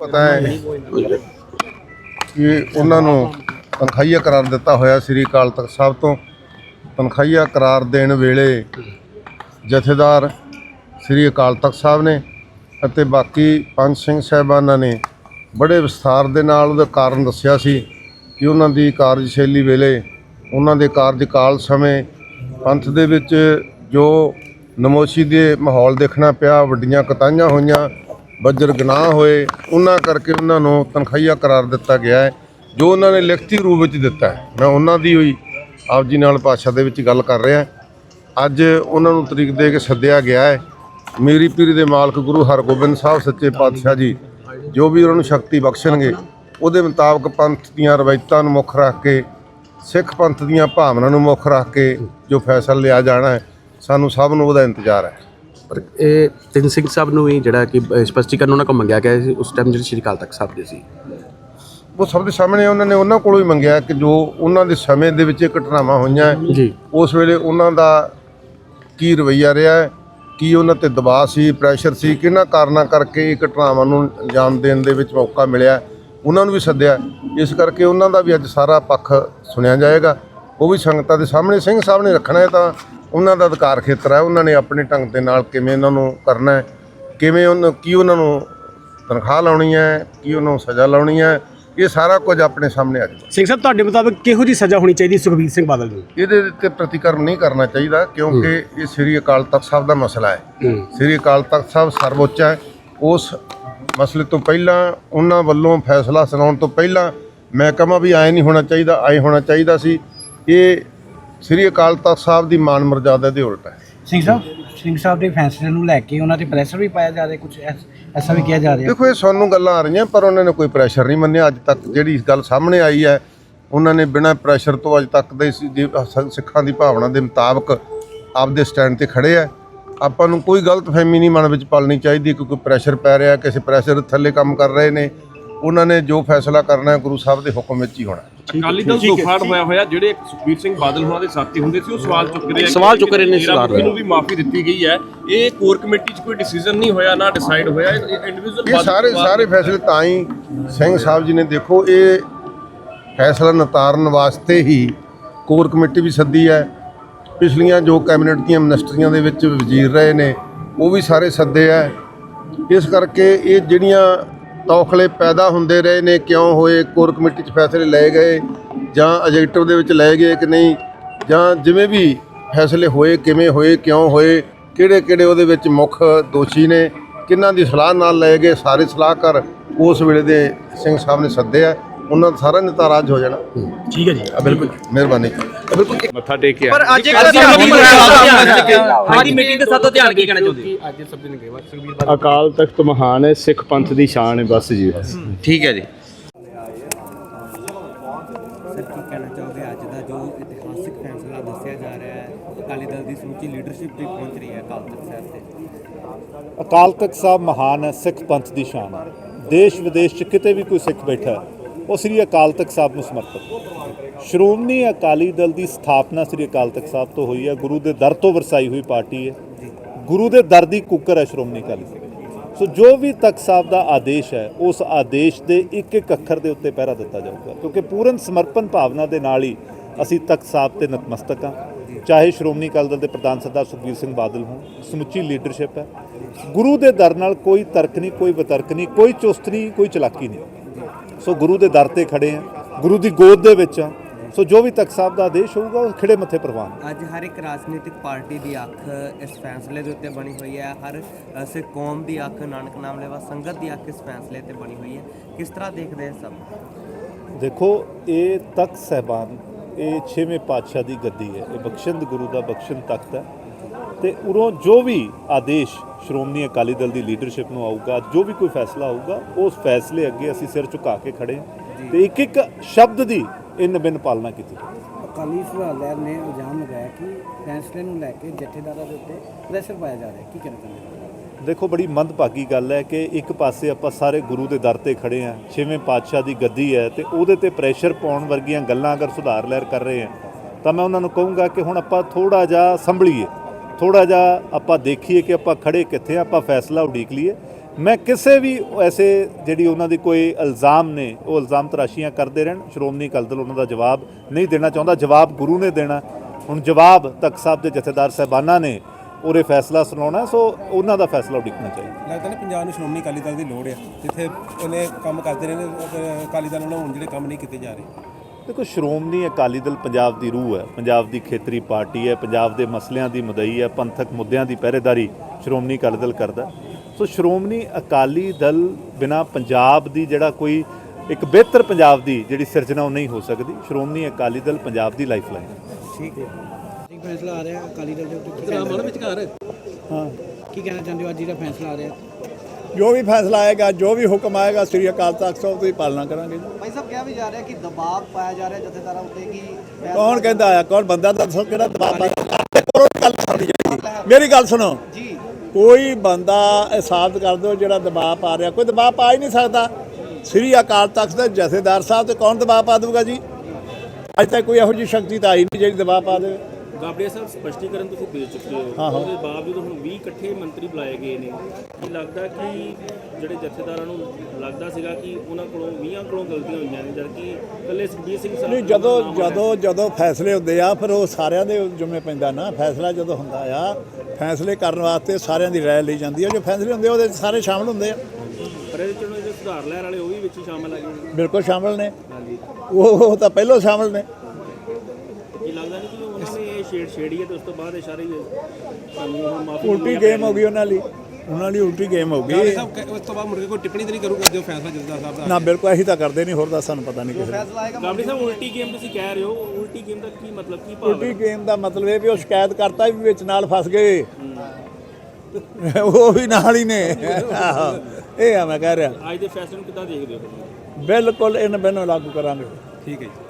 ਪਤਾ ਹੈ ਕਿ ਉਹਨਾਂ ਨੂੰ ਤਨਖਾਹੀਆ ਕਰਾਰ ਦਿੱਤਾ ਹੋਇਆ ਸ੍ਰੀ ਅਕਾਲ ਤਖਤ ਸਾਹਿਬ ਤੋਂ। ਤਨਖਾਹੀਆ ਕਰਾਰ ਦੇਣ ਵੇਲੇ ਜਥੇਦਾਰ ਸ੍ਰੀ ਅਕਾਲ ਤਖਤ ਸਾਹਿਬ ਨੇ ਅਤੇ ਬਾਕੀ ਪੰਜ ਸਿੰਘ ਸਾਹਿਬਾਨਾਂ ਨੇ ਬੜੇ ਵਿਸਥਾਰ ਦੇ ਨਾਲ ਉਹਦਾ ਕਾਰਨ ਦੱਸਿਆ ਸੀ ਕਿ ਉਹਨਾਂ ਦੀ ਕਾਰਜਸ਼ੈਲੀ ਵੇਲੇ ਉਹਨਾਂ ਦੇ ਕਾਰਜਕਾਲ ਸਮੇਂ ਪੰਥ ਦੇ ਵਿੱਚ ਜੋ ਨਮੋਸ਼ੀ ਦੇ ਮਾਹੌਲ ਦੇਖਣਾ ਪਿਆ, ਵੱਡੀਆਂ ਕਤਾਈਆਂ ਹੋਈਆਂ ਬੱਜਰ ਗਨਾਹ ਹੋਏ, ਉਹਨਾਂ ਕਰਕੇ ਉਹਨਾਂ ਨੂੰ ਤਨਖਾਹੀਆ ਕਰਾਰ ਦਿੱਤਾ ਗਿਆ ਹੈ, ਜੋ ਉਹਨਾਂ ਨੇ ਲਿਖਤੀ ਰੂਪ ਵਿੱਚ ਦਿੱਤਾ ਹੈ। ਮੈਂ ਉਹਨਾਂ ਦੀ ਹੋਈ ਆਪ ਜੀ ਨਾਲ ਭਾਸ਼ਾ ਦੇ ਵਿੱਚ ਗੱਲ ਕਰ ਰਿਹਾ ਅੱਜ ਉਹਨਾਂ ਨੂੰ ਤਰੀਕ ਦੇ ਕੇ ਸੱਦਿਆ ਗਿਆ ਹੈ। ਮੇਰੀ ਪੀਰੀ ਦੇ ਮਾਲਕ ਗੁਰੂ ਹਰਗੋਬਿੰਦ ਸਾਹਿਬ ਸੱਚੇ ਪਾਤਸ਼ਾਹ ਜੀ, ਜੋ ਵੀ ਉਹਨਾਂ ਨੂੰ ਸ਼ਕਤੀ ਬਖਸ਼ਣਗੇ, ਉਹਦੇ ਮੁਤਾਬਕ ਪੰਥ ਦੀਆਂ ਰਵਾਇਤਾਂ ਨੂੰ ਮੁੱਖ ਰੱਖ ਕੇ, ਸਿੱਖ ਪੰਥ ਦੀਆਂ ਭਾਵਨਾ ਨੂੰ ਮੁੱਖ ਰੱਖ ਕੇ ਜੋ ਫੈਸਲਾ ਲਿਆ ਜਾਣਾ ਹੈ, ਸਾਨੂੰ ਸਭ ਨੂੰ ਉਹਦਾ ਇੰਤਜ਼ਾਰ ਹੈ। ਪਰ ਇਹ ਤਿੰਨ ਸਿੰਘ ਸਾਹਿਬ ਨੂੰ ਵੀ ਜਿਹੜਾ ਕਿ ਸਪਸ਼ਟੀਕਰਨ ਉਹਨਾਂ ਕੋਲ ਮੰਗਿਆ ਗਿਆ ਸੀ ਉਸ ਟਾਈਮ ਜਿਹੜੇ ਸ਼੍ਰੀ ਅਕਾਲ ਤਖਤ ਸਾਹਿਬ ਦੇ ਸੀ। ਉਹ ਸਭ ਦੇ ਸਾਹਮਣੇ ਉਹਨਾਂ ਨੇ ਉਹਨਾਂ ਕੋਲੋਂ ਹੀ ਮੰਗਿਆ ਕਿ ਜੋ ਉਹਨਾਂ ਦੇ ਸਮੇਂ ਦੇ ਵਿੱਚ ਇਹ ਘਟਨਾਵਾਂ ਹੋਈਆਂ ਜੀ। ਉਸ ਵੇਲੇ ਉਹਨਾਂ ਦਾ ਕੀ ਰਵੱਈਆ ਰਿਹਾ ਕੀ ਉਹਨਾਂ ਤੇ ਦਬਾਅ ਸੀ ਪ੍ਰੈਸ਼ਰ ਸੀ ਕਿਹਨਾਂ ਕਾਰਨਾਂ ਕਰਕੇ ਇਹ ਘਟਨਾਵਾਂ ਨੂੰ ਅੰਜਾਮ ਦੇਣ ਦੇ ਵਿੱਚ ਮੌਕਾ ਮਿਲਿਆ ਉਹਨਾਂ ਨੂੰ ਵੀ ਸੱਦਿਆ ਇਸ ਕਰਕੇ ਉਹਨਾਂ ਦਾ ਵੀ ਅੱਜ ਸਾਰਾ ਪੱਖ ਸੁਣਿਆ ਜਾਏਗਾ। ਉਹ ਵੀ ਸੰਗਤਾਂ ਦੇ ਸਾਹਮਣੇ ਸਿੰਘ ਸਾਹਿਬ ਨੇ ਰੱਖਣਾ ਹੈ ਤਾਂ ਉਹਨਾਂ ਦਾ ਅਧਿਕਾਰ ਖੇਤਰ ਹੈ ਉਹਨਾਂ ਨੇ ਆਪਣੇ ਢੰਗ ਦੇ ਨਾਲ ਕਿਵੇਂ ਇਹਨਾਂ ਨੂੰ ਕਰਨਾ ਹੈ ਕਿਵੇਂ ਉਹਨਾਂ ਕੀ ਉਹਨਾਂ ਨੂੰ ਤਨਖਾਹ ਲਾਉਣੀ ਹੈ ਕੀ ਉਹਨਾਂ ਨੂੰ ਸਜ਼ਾ ਲਾਉਣੀ ਹੈ ਇਹ ਸਾਰਾ ਕੁਝ ਆਪਣੇ ਸਾਹਮਣੇ ਆ ਜਾਊਗਾ। ਸਿੰਘ ਸਾਹਿਬ ਤੁਹਾਡੇ ਮੁਤਾਬਕ ਕਿਹੋ ਜੀ ਸਜ਼ਾ ਹੋਣੀ ਚਾਹੀਦੀ ਸੁਖਬੀਰ ਸਿੰਘ ਬਾਦਲ ਨੂੰ? ਇਹਦੇ ਤੇ ਪ੍ਰਤੀਕਰਮ ਨਹੀਂ ਕਰਨਾ ਚਾਹੀਦਾ ਕਿਉਂਕਿ ਇਹ ਸ੍ਰੀ ਅਕਾਲ ਤਖਤ ਸਾਹਿਬ ਦਾ ਮਸਲਾ ਹੈ। ਸ੍ਰੀ ਅਕਾਲ ਤਖਤ ਸਾਹਿਬ ਸਰਵਉੱਚ ਹੈ। ਉਸ ਮਸਲੇ ਤੋਂ ਪਹਿਲਾਂ ਉਹਨਾਂ ਵੱਲੋਂ ਫੈਸਲਾ ਸੁਣਾਉਣ ਤੋਂ ਪਹਿਲਾਂ ਮਹਿਕਮਾ ਵੀ ਆਏ ਨਹੀਂ ਹੋਣਾ ਚਾਹੀਦਾ ਆਏ ਹੋਣਾ ਚਾਹੀਦਾ ਸੀ। ਇਹ ਸ੍ਰੀ ਅਕਾਲ ਤਖਤ ਸਾਹਿਬ ਦੀ ਮਾਨ ਮਰਜ਼ਾਦਾ ਦੇ ਉਲਟ ਹੈ। ਸਿੰਘ ਸਾਹਿਬ ਸਿੰਘ ਸਾਹਿਬ ਦੇ ਫੈਸਲੇ ਨੂੰ ਲੈ ਕੇ ਉਹਨਾਂ ਤੇ ਪ੍ਰੈਸ਼ਰ ਵੀ ਪਾਇਆ ਜਾ ਰਿਹਾ ਕੁਝ ਐਸਾ ਵੀ ਕਿਹਾ ਜਾ ਰਿਹਾ। ਦੇਖੋ ਇਹ ਸਾਨੂੰ ਗੱਲਾਂ ਆ ਰਹੀਆਂ ਪਰ ਉਹਨਾਂ ਨੇ ਕੋਈ ਪ੍ਰੈਸ਼ਰ ਨਹੀਂ ਮੰਨਿਆ। ਅੱਜ ਤੱਕ ਜਿਹੜੀ ਗੱਲ ਸਾਹਮਣੇ ਆਈ ਹੈ ਉਹਨਾਂ ਨੇ ਬਿਨਾਂ ਪ੍ਰੈਸ਼ਰ ਤੋਂ ਅੱਜ ਤੱਕ ਦੇ ਸਿੱਖਾਂ ਦੀ ਭਾਵਨਾ ਦੇ ਮੁਤਾਬਕ ਆਪਦੇ ਸਟੈਂਡ ਤੇ ਖੜੇ ਆ ਆਪਾਂ ਨੂੰ ਕੋਈ ਗਲਤਫਹਿਮੀ ਨਹੀਂ ਮਨ ਵਿੱਚ ਪਾਲਣੀ ਚਾਹੀਦੀ ਕਿ ਕੋਈ ਪ੍ਰੈਸ਼ਰ ਪੈ ਰਿਹਾ ਕਿਸੇ ਪ੍ਰੈਸ਼ਰ ਥੱਲੇ ਕੰਮ ਕਰ ਰਹੇ ਨੇ। ਉਹਨਾਂ ਨੇ ਜੋ ਫੈਸਲਾ ਕਰਨਾ ਹੈ ਗੁਰੂ ਸਾਹਿਬ ਦੇ ਹੁਕਮ ਵਿੱਚ ਹੀ ਹੋਣਾ ਅਕਾਲੀ ਦਲ ਦੋਫਾੜ ਹੋਇਆ ਹੋਇਆ ਜਿਹੜੇ ਸੁਖਬੀਰ ਸਿੰਘ ਬਾਦਲ ਹੋਣਾ ਦੇ ਸਾਥੀ ਹੁੰਦੇ ਸੀ ਉਹ ਸਵਾਲ ਚੁੱਕ ਰਹੇ ਆ ਸਵਾਲ ਚੁੱਕ ਰਹੇ ਨੇ ਮੁਖੀ ਨੂੰ ਵੀ ਮਾਫੀ ਦਿੱਤੀ ਗਈ ਹੈ। ਇਹ ਕੋਰ ਕਮੇਟੀ 'ਚ ਕੋਈ ਡਿਸੀਜਨ ਨਹੀਂ ਹੋਇਆ ਨਾ ਡਿਸਾਈਡ ਹੋਇਆ। ਇੰਡੀਵਿਜੂਅਲ ਇਹ ਸਾਰੇ ਸਾਰੇ ਫੈਸਲੇ ਤਾਂ ਹੀ ਸਿੰਘ ਸਾਹਿਬ ਜੀ ਨੇ ਦੇਖੋ ਇਹ ਫੈਸਲਾ ਨਿਤਾਰਨ ਵਾਸਤੇ ਹੀ ਕੋਰ ਕਮੇਟੀ ਵੀ ਸੱਦੀ ਹੈ। ਪਿਛਲੀਆਂ ਜੋ ਕੈਬਨਿਟ ਦੀਆਂ ਮਿਨਿਸਟਰੀਆਂ ਦੇ ਵਿੱਚ ਵਜ਼ੀਰ ਰਹੇ ਨੇ ਉਹ ਵੀ ਸਾਰੇ ਸੱਦੇ ਹੈ। ਇਸ ਕਰਕੇ ਇਹ ਜਿਹੜੀਆਂ ਤੌਖਲੇ ਪੈਦਾ ਹੁੰਦੇ ਰਹੇ ਨੇ ਕਿਉਂ ਹੋਏ ਕੋਰ ਕਮੇਟੀ 'ਚ ਫੈਸਲੇ ਲਏ ਗਏ ਜਾਂ ਐਜੈਕਟਿਵ ਦੇ ਵਿੱਚ ਲਏ ਗਏ ਕਿ ਨਹੀਂ ਜਾਂ ਜਿਵੇਂ ਵੀ ਫੈਸਲੇ ਹੋਏ ਕਿਵੇਂ ਹੋਏ ਕਿਉਂ ਹੋਏ ਕਿਹੜੇ ਕਿਹੜੇ ਉਹਦੇ ਵਿੱਚ ਮੁੱਖ ਦੋਸ਼ੀ ਨੇ ਕਿਹਨਾਂ ਦੀ ਸਲਾਹ ਨਾਲ ਲਏ ਗਏ ਸਾਰੇ ਸਲਾਹਕਾਰ ਉਸ ਵੇਲੇ ਦੇ ਸਿੰਘ ਸਾਹਿਬ ਨੇ ਸੱਦੇ ਆ ਉਹਨਾਂ ਦਾ ਸਾਰਾ ਨਿਤਾਰਾ ਅੱਜ ਹੋ ਜਾਣਾ। ਠੀਕ ਹੈ ਜੀ। ਬਿਲਕੁਲ ਮਿਹਰਬਾਨੀ। ਮੱਥਾ ਟੇਕਿਆ ਪਰ ਅੱਜ ਇੱਕ ਸਾਡੀ ਮੀਟਿੰਗ ਦੇ ਸਾਥੋਂ ਧਿਆਨ ਕੀ ਕਹਿਣਾ ਚਾਹੁੰਦੇ ਅਕਾਲ ਤਖਤ ਮਹਾਨ ਹੈ ਸਿੱਖ ਪੰਥ ਦੀ ਸ਼ਾਨ ਹੈ ਬਸ ਜੀ ਠੀਕ ਹੈ ਜੀ। ਸਰ ਕੀ ਕਹਿਣਾ ਚਾਹੋਗੇ? ਅੱਜ ਦਾ ਜੋ ਇਤਿਹਾਸਿਕ ਫੈਸਲਾ ਦੱਸਿਆ ਜਾ ਰਿਹਾ ਹੈ ਅਕਾਲੀ ਦਲ ਦੀ ਸਮੁੱਚੀ ਲੀਡਰਸ਼ਿਪ ਵੀ ਪਹੁੰਚ ਰਹੀ ਹੈ ਅਕਾਲ ਤਖਤ ਸਾਹਿਬ ਤੇ। ਅਕਾਲ ਤਖਤ ਸਾਹਿਬ ਮਹਾਨ ਹੈ ਸਿੱਖ ਪੰਥ ਦੀ ਸ਼ਾਨ ਹੈ। ਦੇਸ਼ ਵਿਦੇਸ਼ 'ਚ ਕਿਤੇ ਵੀ ਕੋਈ ਸਿੱਖ ਬੈਠਾ ਹੈ, ਉਹ ਸ੍ਰੀ ਅਕਾਲ ਤਖਤ ਸਾਹਿਬ ਨੂੰ ਸਮਰਪਿਤ। ਸ਼੍ਰੋਮਣੀ ਅਕਾਲੀ ਦਲ ਦੀ ਸਥਾਪਨਾ ਸ੍ਰੀ ਅਕਾਲ ਤਖਤ ਸਾਹਿਬ ਤੋਂ ਹੋਈ ਹੈ। ਗੁਰੂ ਦੇ ਦਰ ਤੋਂ ਵਰਸਾਈ ਹੋਈ ਪਾਰਟੀ ਹੈ। ਗੁਰੂ ਦੇ ਦਰ ਦੀ ਕੁੱਕਰ ਹੈ ਸ਼੍ਰੋਮਣੀ ਅਕਾਲੀ ਦਲ। ਸੋ ਜੋ ਵੀ ਤਖਤ ਸਾਹਿਬ ਦਾ ਆਦੇਸ਼ ਹੈ, ਉਸ ਆਦੇਸ਼ ਦੇ ਇੱਕ ਇੱਕ ਅੱਖਰ ਦੇ ਉੱਤੇ ਪਹਿਰਾ ਦਿੱਤਾ ਜਾਊਗਾ। ਕਿਉਂਕਿ ਪੂਰਨ ਸਮਰਪਣ ਭਾਵਨਾ ਦੇ ਨਾਲ ਹੀ ਅਸੀਂ ਤਖਤ ਸਾਹਿਬ ਤੇ ਨਤਮਸਤਕ ਹਾਂ। ਚਾਹੇ ਸ਼੍ਰੋਮਣੀ ਅਕਾਲੀ ਦਲ ਦੇ ਪ੍ਰਧਾਨ ਸਰਦਾਰ ਸੁਖਬੀਰ ਸਿੰਘ ਬਾਦਲ ਹੋਣ, ਸਮੁੱਚੀ ਲੀਡਰਸ਼ਿਪ ਹੈ। ਗੁਰੂ ਦੇ ਦਰ ਨਾਲ ਕੋਈ ਤਰਕ ਨਹੀਂ, ਕੋਈ ਵਿਤਰਕ ਨਹੀਂ, ਕੋਈ ਚੁਸਤ ਨਹੀਂ, ਕੋਈ ਚਲਾਕੀ ਨਹੀਂ। ਸੋ ਗੁਰੂ ਦੇ ਦਰ ਤੇ ਖੜੇ ਆ ਗੁਰੂ ਦੀ ਗੋਦ ਦੇ ਵਿੱਚ ਆ। ਸੋ ਜੋ ਵੀ ਤਖਤ ਸਾਹਿਬ ਦਾ ਆਦੇਸ਼ ਹੋਊਗਾ ਉਹ ਖਿੜੇ ਮੱਥੇ ਪ੍ਰਵਾਨ। ਅੱਜ ਹਰ ਇੱਕ ਰਾਜਨੀਤਿਕ ਪਾਰਟੀ ਦੀ ਅੱਖ ਇਸ ਫੈਸਲੇ ਦੇ ਉੱਤੇ ਬਣੀ ਹੋਈ ਹੈ। ਹਰ ਸਿੱਖ ਕੌਮ ਦੀ ਅੱਖ ਨਾਨਕ ਨਾਮ ਲੈਵਾ ਸੰਗਤ ਦੀ ਅੱਖ ਇਸ ਫੈਸਲੇ ਤੇ ਬਣੀ ਹੋਈ ਹੈ। ਕਿਸ ਤਰ੍ਹਾਂ ਦੇਖਦੇ ਸਭ? ਦੇਖੋ ਇਹ ਤਖਤ ਸਹਿਬਾਨ ਇਹ ਛੇਵੇਂ ਪਾਤਸ਼ਾਹ ਦੀ ਗੱਦੀ ਹੈ। ਇਹ ਬਖਸ਼ਿੰਦ ਗੁਰੂ ਦਾ ਬਖਸ਼ਿੰਦ ਤਖਤ ਹੈ। ਤੇ ਉਰੋਂ ਜੋ ਵੀ ਆਦੇਸ਼ ਸ਼੍ਰੋਮਣੀ ਅਕਾਲੀ ਦਲ ਦੀ ਲੀਡਰਸ਼ਿਪ ਨੂੰ ਆਊਗਾ ਜੋ ਵੀ ਕੋਈ ਫੈਸਲਾ ਆਊਗਾ ਉਸ ਫੈਸਲੇ ਅੱਗੇ ਅਸੀਂ ਸਿਰ ਝੁਕਾ ਕੇ ਖੜੇ ਹਾਂ ਤੇ ਇੱਕ ਇੱਕ ਸ਼ਬਦ ਦੀ ਇਨ ਬਿਨ ਪਾਲਣਾ ਕੀਤੀ ਅਕਾਲੀ ਸੁਭਾਅ ਲਹਿਰ ਨੇ ਇਲਜ਼ਾਮ ਲਗਾਇਆ ਕਿ ਫੈਸਲੇ ਨੂੰ ਲੈ ਕੇ ਜਥੇਦਾਰਾਂ ਦੇ ਉੱਤੇ ਪ੍ਰੈਸ਼ਰ ਪਾਇਆ ਜਾ ਰਿਹਾ ਕੀ ਕਹਿਣਾ ਚਾਹੁੰਦੇ ਦੇਖੋ ਬੜੀ ਮੰਦਭਾਗੀ ਗੱਲ ਹੈ ਕਿ ਇੱਕ ਪਾਸੇ ਆਪਾਂ ਸਾਰੇ ਗੁਰੂ ਦੇ ਦਰ ਤੇ ਖੜੇ ਆ ਛੇਵੇਂ ਪਾਤਸ਼ਾਹ ਦੀ ਗੱਦੀ ਹੈ ਤੇ ਉਹਦੇ ਤੇ ਪ੍ਰੈਸ਼ਰ ਪਾਉਣ ਵਰਗੀਆਂ ਗੱਲਾਂ ਅਗਰ ਸੁਧਾਰ ਲਹਿਰ ਕਰ ਰਹੇ ਆ ਤਾਂ ਮੈਂ ਉਹਨਾਂ ਨੂੰ ਕਹੂੰਗਾ ਕਿ ਹੁਣ ਆਪਾਂ ਥੋੜਾ ਜਿਹਾ ਸੰਭਲੀਏ। ਥੋੜਾ ਜਿਹਾ ਆਪਾਂ ਦੇਖੀਏ ਕਿ ਆਪਾਂ ਖੜੇ ਕਿੱਥੇ ਆ, ਆਪਾਂ ਫੈਸਲਾ ਉਡੀਕ ਲਈਏ। ਮੈਂ ਕਿਸੇ ਵੀ ਐਸੇ ਜਿਹੜੀ ਉਹਨਾਂ ਦੀ ਕੋਈ ਇਲਜ਼ਾਮ ਨੇ, ਉਹ ਇਲਜ਼ਾਮ ਤਰਾਸ਼ੀਆਂ ਕਰਦੇ ਰਹਿਣ। ਸ਼੍ਰੋਮਣੀ ਅਕਾਲੀ ਦਲ ਉਹਨਾਂ ਦਾ ਜਵਾਬ ਨਹੀਂ ਦੇਣਾ ਚਾਹੁੰਦਾ, ਜਵਾਬ ਗੁਰੂ ਨੇ ਦੇਣਾ। ਹੁਣ ਜਵਾਬ ਤਖਤ ਸਾਹਿਬ ਦੇ ਜਥੇਦਾਰ ਸਾਹਿਬਾਨਾਂ ਨੇ ਉਰੇ ਫੈਸਲਾ ਸੁਣਾਉਣਾ, ਸੋ ਉਹਨਾਂ ਦਾ ਫੈਸਲਾ ਉਡੀਕਣਾ ਚਾਹੀਦਾ। ਲੱਗਦਾ ਨਹੀਂ ਪੰਜਾਬ ਨੂੰ ਸ਼੍ਰੋਮਣੀ ਅਕਾਲੀ ਦਲ ਦੀ ਲੋੜ ਹੈ ਜਿੱਥੇ ਇਹਨੇ ਕੰਮ ਕਰਦੇ ਰਹੇ ਨੇ ਅਕਾਲੀ ਦਲ ਨਾਲ ਹੁਣ ਜਿਹੜੇ ਕੰਮ ਨਹੀਂ ਕੀਤੇ ਜਾ ਰਹੇ। ਦੇਖੋ ਸ਼੍ਰੋਮਣੀ ਅਕਾਲੀ ਦਲ ਪੰਜਾਬ ਦੀ ਰੂਹ ਹੈ ਪੰਜਾਬ ਦੀ ਖੇਤਰੀ ਪਾਰਟੀ ਹੈ ਪੰਜਾਬ ਦੇ ਮਸਲਿਆਂ ਦੀ ਮਦਈ ਹੈ ਪੰਥਕ ਮੁੱਦਿਆਂ ਦੀ ਪਹਿਰੇਦਾਰੀ ਸ਼੍ਰੋਮਣੀ ਅਕਾਲੀ ਦਲ ਕਰਦਾ ਸੋ ਸ਼੍ਰੋਮਣੀ ਅਕਾਲੀ ਦਲ ਬਿਨਾ ਪੰਜਾਬ ਦੀ ਜਿਹੜਾ ਕੋਈ ਇੱਕ ਬਿਹਤਰ ਪੰਜਾਬ ਦੀ ਜਿਹੜੀ ਸਿਰਜਣਾ ਉਹ ਨਹੀਂ ਹੋ ਸਕਦੀ। ਸ਼੍ਰੋਮਣੀ ਅਕਾਲੀ ਦਲ ਪੰਜਾਬ ਦੀ ਲਾਈਫਲਾਈਨ ਹੈ। ਠੀਕ ਹੈ। ਇੱਕ ਫੈਸਲਾ ਆ ਰਿਹਾ ਅਕਾਲੀ ਦਲ ਦੇ ਉੱਤੇ ਕੀ ਮਨ ਵਿਚਕਾਰ ਹਾਂ। ਕੀ ਕਹਿਣਾ ਚਾਹੁੰਦੇ ਹੋ? ਅੱਜ ਜਿਹੜਾ ਫੈਸਲਾ ਆ ਰਿਹਾ। ਜੋ ਵੀ ਫੈਸਲਾ ਆਏਗਾ ਜੋ ਵੀ ਹੁਕਮ ਆਏਗਾ ਸ੍ਰੀ ਅਕਾਲ ਤਖਤ ਸਾਹਿਬ ਦੀ ਪਾਲਣਾ ਕਰਾਂਗੇ ਜੀ। ਭਾਈ ਸਾਹਿਬ ਕਿਹਾ ਵੀ ਜਾ ਰਿਹਾ ਕਿ ਦਬਾਅ ਪਾਇਆ ਜਾ ਰਿਹਾ ਜਥੇਦਾਰਾਂ ਉੱਤੇ ਕਿ ਕੌਣ ਕਹਿੰਦਾ ਆ? ਕੌਣ ਬੰਦਾ ਦੱਸੋ ਕਿਹੜਾ ਦਬਾਅ ਪਾਇਆ? ਕਰੋ ਗੱਲ ਸੁਣੀ ਜਾਏਗੀ ਮੇਰੀ ਗੱਲ ਸੁਣੋ। ਜੀ। ਕੋਈ ਬੰਦਾ ਇਹ ਸਾਬਤ ਕਰ ਦਿਓ ਜਿਹੜਾ ਦਬਾਅ ਪਾ ਰਿਹਾ। ਕੋਈ ਦਬਾਅ ਪਾ ਹੀ ਨਹੀਂ ਸਕਦਾ। ਸ੍ਰੀ ਅਕਾਲ ਤਖਤ ਦੇ ਜਥੇਦਾਰ ਸਾਹਿਬ ਤੇ ਕੌਣ ਦਬਾਅ ਪਾ ਦੂਗਾ ਜੀ? ਅੱਜ ਤੱਕ ਕੋਈ ਇਹੋ ਜਿਹੀ ਸ਼ਕਤੀ ਤਾਂ ਆਈ ਨਹੀਂ ਜਿਹੜੀ ਦਬਾਅ ਪਾ ਦੇਵੇ। ਗਾਬੜੀਆ ਸਾਹਿਬ ਸਪਸ਼ਟੀਕਰਨ ਤੁਸੀਂ ਦੇ ਚੁੱਕੇ ਹੋ। ਉਹਦੇ ਬਾਵਜੂਦ ਹੁਣ 20 ਇਕੱਠੇ ਮੰਤਰੀ ਬੁਲਾਏ ਗਏ ਨੇ। ਕੀ ਲੱਗਦਾ ਕਿ ਜਿਹੜੇ ਜਥੇਦਾਰਾਂ ਨੂੰ ਲੱਗਦਾ ਸੀਗਾ ਕਿ ਉਹਨਾਂ ਕੋਲੋਂ 20 ਕੋਲੋਂ ਗਲਤੀਆਂ ਹੋਈਆਂ ਨੇ ਜਦਕਿ ਇਕੱਲੇ ਸੁਖਬੀਰ ਸਿੰਘ ਸਾਹਿਬ ਨਹੀਂ ਜਦੋਂ। ਜਦੋਂ ਜਦੋਂ ਫੈਸਲੇ ਹੁੰਦੇ ਆ ਫਿਰ ਉਹ ਸਾਰਿਆਂ ਦੇ ਜੁਮੇ ਪੈਂਦਾ ਨਾ। ਫੈਸਲਾ ਜਦੋਂ ਹੁੰਦਾ ਆ ਫੈਸਲੇ ਕਰਨ ਵਾਸਤੇ ਸਾਰਿਆਂ ਦੀ ਰਾਏ ਲਈ ਜਾਂਦੀ ਹੈ ਜੋ ਫੈਸਲੇ ਹੁੰਦੇ ਉਹਦੇ ਸਾਰੇ ਸ਼ਾਮਲ ਹੁੰਦੇ ਆ। ਪਰ ਇਹਦੇ ਚ ਸੁਧਾਰ ਲਹਿਰ ਵਾਲੇ ਉਹ ਵੀ ਵਿੱਚ ਸ਼ਾਮਲ ਆ ਗਏ। ਬਿਲਕੁਲ ਸ਼ਾਮਲ ਨੇ। ਹਾਂਜੀ। ਉਹ ਤਾਂ ਪਹਿਲਾਂ ਸ਼ਾਮਲ ਨੇ ਕੀ ਲੱਗਦਾ ਨਹੀਂ ਕਿ ਉਹਨਾਂ ਨੇ ਇਹ ਛੇੜ ਛੇੜੀ ਹੈ ਤੇ ਉਸ ਤੋਂ ਬਾਅਦ ਇਹ ਸਾਰੇ ਸਾਨੂੰ ਹੁਣ ਮਾਫੀ ਉਲਟੀ ਗੇਮ ਹੋ ਗਈ ਉਹਨਾਂ ਲਈ। ਉਹਨਾਂ ਲਈ ਉਲਟੀ ਗੇਮ ਹੋ ਗਈ। ਸਾਹਿਬ ਉਸ ਤੋਂ ਬਾਅਦ ਮੁੜ ਕੇ ਕੋਈ ਟਿੱਪਣੀ ਤਾਂ ਨਹੀਂ ਕਰੂਗਾ ਜੋ ਫੈਸਲਾ ਜਥੇਦਾਰ ਸਾਹਿਬ ਦਾ। ਨਾ ਬਿਲਕੁਲ ਅਸੀਂ ਤਾਂ ਕਰਦੇ ਨਹੀਂ ਹੋਰ ਤਾਂ ਸਾਨੂੰ ਪਤਾ ਨਹੀਂ ਕਿਸੇ ਦਾ ਫੈਸਲਾ ਆਏਗਾ ਗਾਬੜੀ ਸਾਹਿਬ ਉਲਟੀ ਗੇਮ ਤੁਸੀਂ ਕਹਿ ਰਹੇ ਹੋ ਉਲਟੀ ਗੇਮ ਦਾ ਕੀ ਮਤਲਬ ਕੀ ਭਾਵ ਉਲਟੀ ਗੇਮ ਦਾ ਮਤਲਬ ਇਹ ਵੀ ਉਹ ਸ਼ਿਕਾਇਤ ਕਰਤਾ ਵੀ ਵਿੱਚ ਨਾਲ ਫਸ ਗਏ। ਉਹ ਵੀ ਨਾਲ ਹੀ ਨੇ। ਆਹੋ ਇਹ ਆ ਮੈਂ ਕਹਿ ਰਿਹਾ। ਅੱਜ ਦੇ ਫੈਸਲੇ ਨੂੰ ਕਿੱਦਾਂ ਦੇਖਦੇ ਹੋ ਬਿਲਕੁਲ ਇਹਨਾਂ ਬੈਨੋਂ ਲਾਗੂ ਕਰਾਂਗੇ। ਠੀਕ ਹੈ ਜੀ।